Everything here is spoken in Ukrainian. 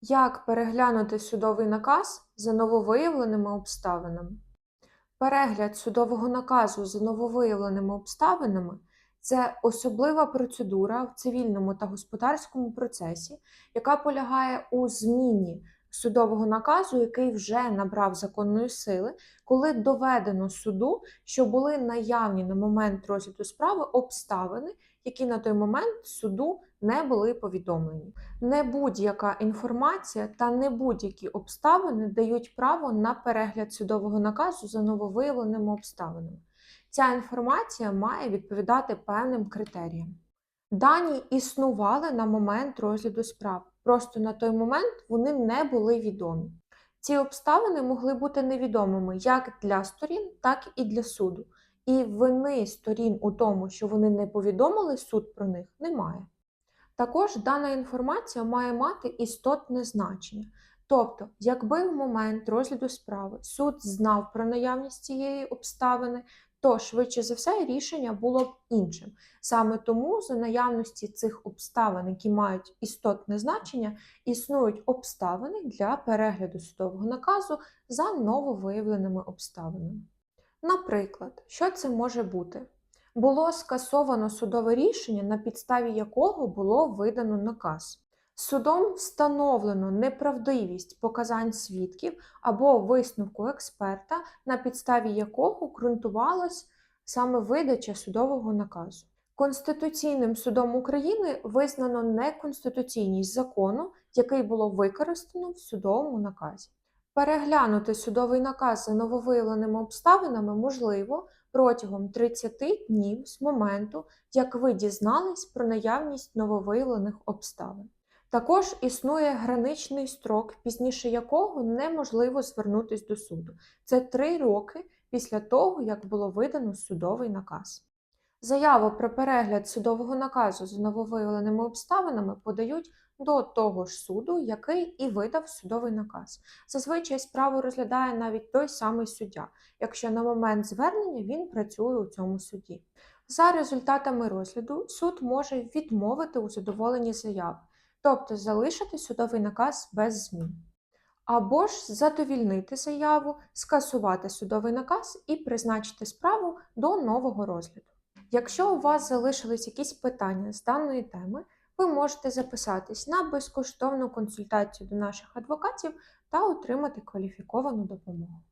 Як переглянути судовий наказ за нововиявленими обставинами? Перегляд судового наказу за нововиявленими обставинами це особлива процедура в цивільному та господарському процесі, яка полягає у зміні судового наказу, який вже набрав законної сили, коли доведено суду, що були наявні на момент розгляду справи обставини, які на той момент суду не були повідомлені. Не будь-яка інформація та не будь-які обставини дають право на перегляд судового наказу за нововиявленими обставинами. Ця інформація має відповідати певним критеріям. Дані існували на момент розгляду справ, просто на той момент вони не були відомі. Ці обставини могли бути невідомими як для сторін, так і для суду. І вини сторін у тому, що вони не повідомили суд про них, немає. Також дана інформація має мати істотне значення. Тобто, якби в момент розгляду справи суд знав про наявність цієї обставини, то швидше за все рішення було б іншим. Саме тому за наявності цих обставин, які мають істотне значення, існують обставини для перегляду судового наказу за нововиявленими обставинами. Наприклад, що це може бути? Було скасовано судове рішення, на підставі якого було видано наказ. Судом встановлено неправдивість показань свідків або висновку експерта, на підставі якого ґрунтувалась саме видача судового наказу. Конституційним судом України визнано неконституційність закону, який було використано в судовому наказі. Переглянути судовий наказ за нововиявленими обставинами можливо протягом 30 днів з моменту, як ви дізнались про наявність нововиявлених обставин. Також існує граничний строк, пізніше якого неможливо звернутися до суду. Це 3 роки після того, як було видано судовий наказ. Заяву про перегляд судового наказу за нововиявленими обставинами подають до того ж суду, який і видав судовий наказ. Зазвичай справу розглядає навіть той самий суддя, якщо на момент звернення він працює у цьому суді. За результатами розгляду суд може відмовити у задоволенні заяви, тобто залишити судовий наказ без змін. Або ж задовільнити заяву, скасувати судовий наказ і призначити справу до нового розгляду. Якщо у вас залишились якісь питання з даної теми, ви можете записатись на безкоштовну консультацію до наших адвокатів та отримати кваліфіковану допомогу.